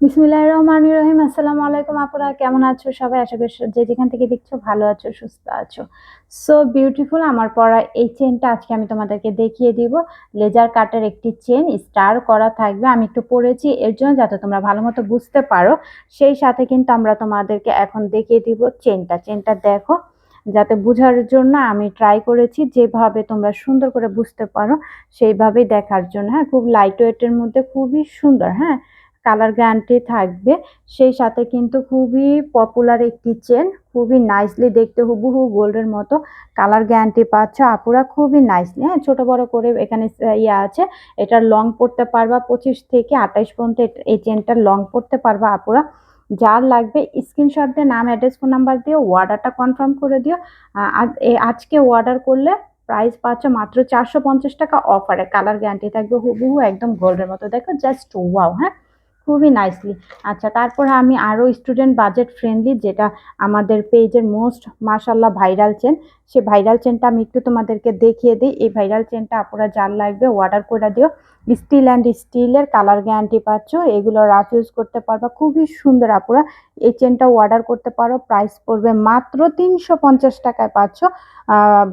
বিসমিল্লাহ রহমান রহিম। আসসালামু আলাইকুম আপুরা, কেমন আছো সবাই? আশা করি যে যেখান থেকে দেখছ ভালো আছো, সুস্থ আছো। সো বিউটিফুল আমার পরা এই চেনটা আজকে আমি তোমাদেরকে দেখিয়ে দিব। লেজার কাটের একটি চেন স্টার করা থাকবে। আমি একটু পরেছি, এর জন্য যাতে তোমরা ভালো মতো বুঝতে পারো। সেই সাথে কিন্তু আমরা তোমাদেরকে এখন দেখিয়ে দিব চেনটা চেনটা দেখো, যাতে বোঝার জন্য আমি ট্রাই করেছি। যেভাবে তোমরা সুন্দর করে বুঝতে পারো, সেইভাবেই দেখার জন্য। হ্যাঁ খুব লাইট ওয়েটের মধ্যে খুবই সুন্দর। হ্যাঁ কালার গ্যারান্টি থাকবে। সেই সাথে কিন্তু খুবই পপুলার একটি চেন খুবই নাইসলি দেখতে হুবহু গোল্ডের মতো কালার গ্যারান্টি পাচ্ছ। আপুরা খুবই নাইসলি হ্যাঁ ছোটো বড় করে এখানে ইয়ে আছে। এটার লং পড়তে পারবা পঁচিশ থেকে আঠাইশ পর্যন্ত এই চেনটার লং পড়তে পারবা আপুরা। যার লাগবে স্ক্রিনশট দিয়ে, নাম অ্যাড্রেস ফোন নাম্বার দিয়ে অর্ডারটা কনফার্ম করে দিও। আজকে অর্ডার করলে প্রাইস পাচ্ছ মাত্র চারশো পঞ্চাশ টাকা অফারে কালার গ্যারান্টি থাকবে হুবহু একদম গোল্ডের মতো। দেখো জাস্ট ওয়াও হ্যাঁ। খুবই নাইসলি আচ্ছা তারপরে আমি আরও স্টুডেন্ট বাজেট ফ্রেন্ডলি যেটা আমাদের পেজের মোস্ট মার্শাল্লাহ ভাইরাল চেন সে ভাইরাল চেনটা আমি একটু তোমাদেরকে দেখিয়ে দিই। এই ভাইরাল চেনটা আপনারা যার লাগবে অর্ডার করে দিও। স্টিল অ্যান্ড স্টিলের কালার গ্যারান্টি পাচ্ছ, এগুলো রাফ ইউজ করতে পারবা। খুবই সুন্দর আপুরা, এই চেনটা অর্ডার করতে পারো। প্রাইস পড়বে মাত্র তিনশো পঞ্চাশ টাকায় পাচ্ছ।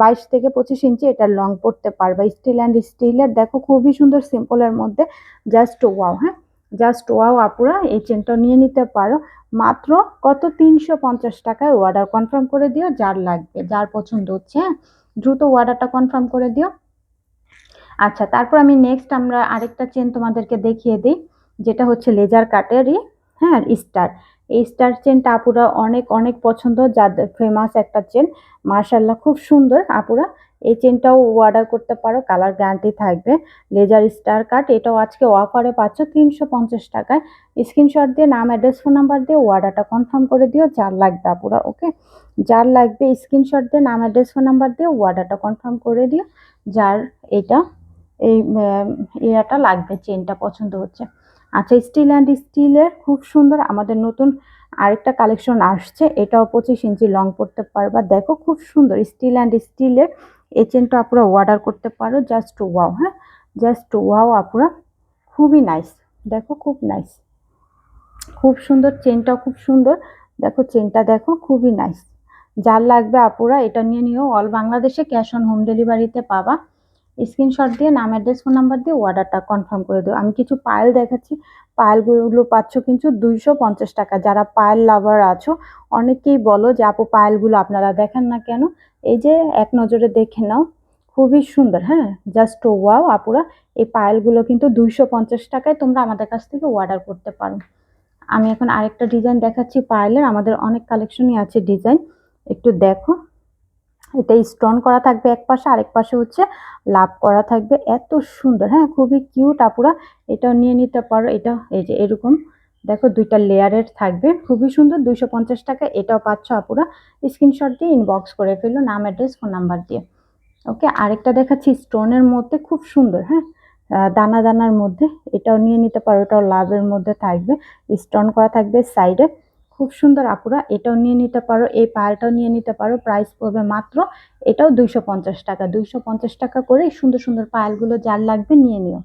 বাইশ থেকে পঁচিশ ইঞ্চি এটা লং পড়তে পারবা। স্টিল অ্যান্ড স্টিলের দেখো খুবই সুন্দর সিম্পলের মধ্যে জাস্ট ওয়াও হ্যাঁ। জাস্ট ওয়াও আপুরা, এই চেনটা নিয়ে নিতে পারো। মাত্র কত? তিনশো পঞ্চাশ টাকায় অর্ডার কনফার্ম করে দিও, যার লাগবে, যার পছন্দ হচ্ছে হ্যাঁ? দ্রুত অর্ডারটা কনফার্ম করে দিও। আচ্ছা তারপর আমি নেক্সট আমরা আরেকটা চেন তোমাদেরকে দেখিয়ে দিই, যেটা হচ্ছে লেজার কাটেরই হ্যাঁ স্টার এই স্টার চেনটা আপুরা অনেক অনেক পছন্দ, যাদের ফেমাস একটা চেন। মার্শাল্লাহ খুব সুন্দর, আপুরা। এই চেনটাও অর্ডার করতে পারো কালার গ্যারান্টি থাকবে। লেজার স্টার কাট এটাও আজকে অফারে পাচ্ছ তিনশো পঞ্চাশ টাকায়। স্ক্রিনশট দিয়ে, নাম অ্যাড্রেস ফোন নাম্বার দিয়ে অর্ডারটা কনফার্ম করে দিও, যার লাগবে আপুরা ওকে যার লাগবে স্ক্রিনশট দিয়ে, নাম অ্যাড্রেস ফোন নাম্বার দিয়ে অর্ডারটা কনফার্ম করে দিও, যার এটা, এই ইয়াটা লাগবে, চেনটা পছন্দ হচ্ছে। আচ্ছা স্টিল অ্যান্ড স্টিলের খুব সুন্দর আমাদের নতুন আরেকটা কালেকশন আসছে, এটাও পঁচিশ ইঞ্চি লং পড়তে পারবা। দেখো, খুব সুন্দর স্টিল অ্যান্ড স্টিলের এই চেনটা অর্ডার করতে পারো জাস্ট ওয়াও হ্যাঁ? জাস্ট ওয়াও আপনারা খুবই নাইস দেখো খুব নাইস খুব সুন্দর চেনটাও খুব সুন্দর, দেখো চেনটা দেখো খুবই নাইস যার লাগবে আপুরা এটা নিয়ে নিও অল বাংলাদেশে ক্যাশ অন হোম ডেলিভারিতে পাবা। স্ক্রিনশট দিয়ে, নাম অ্যাড্রেস ফোন নাম্বার দিয়ে অর্ডারটা কনফার্ম করে দেবো আমি কিছু পায়েল দেখাচ্ছি। পায়েলগুলো পাচ্ছ কিন্তু দুইশো পঞ্চাশ টাকা। যারা পায়েল লাভার আছো, অনেকেই বলো যে, আপু পায়েলগুলো আপনারা দেখেন না কেন? এই যে, এক নজরে দেখে নাও। খুবই সুন্দর হ্যাঁ? জাস্ট ওয়াও আপুরা, এই পায়েলগুলো কিন্তু দুইশো পঞ্চাশ টাকায় তোমরা আমাদের কাছ থেকে অর্ডার করতে পারো। আমি এখন আরেকটা ডিজাইন দেখাচ্ছি পায়েলের আমাদের অনেক কালেকশনই আছে ডিজাইন একটু দেখো। এটা স্টোন করা থাকবে এক পাশে, আরেক পাশে হচ্ছে লাভ করা থাকবে। এত সুন্দর হ্যাঁ খুবই কিউট আপুরা, এটাও নিয়ে নিতে পারো। এটা, এই যে এরকম, দেখো দুইটা লেয়ারের থাকবে, খুবই সুন্দর, দুইশো পঞ্চাশ টাকা, এটাও পাচ্ছ আপুরা। স্ক্রিনশট দিয়ে ইনবক্স করে ফেলল, নাম অ্যাড্রেস ফোন নাম্বার দিয়ে। ওকে, আরেকটা দেখাচ্ছি, স্টোনের মধ্যে খুব সুন্দর হ্যাঁ দানা দানার মধ্যে, এটাও নিয়ে নিতে পারো, এটাও লাভের মধ্যে থাকবে। স্টোন করা থাকবে সাইডে। খুব সুন্দর আপুরা, এটাও নিয়ে নিতে পারো, এই পায়েলটাও নিয়ে নিতে পারো প্রাইস পড়বে মাত্র, এটাও দুইশো পঞ্চাশ টাকা, দুইশো পঞ্চাশ টাকা করে সুন্দর সুন্দর পায়েলগুলো যার লাগবে নিয়ে নিও।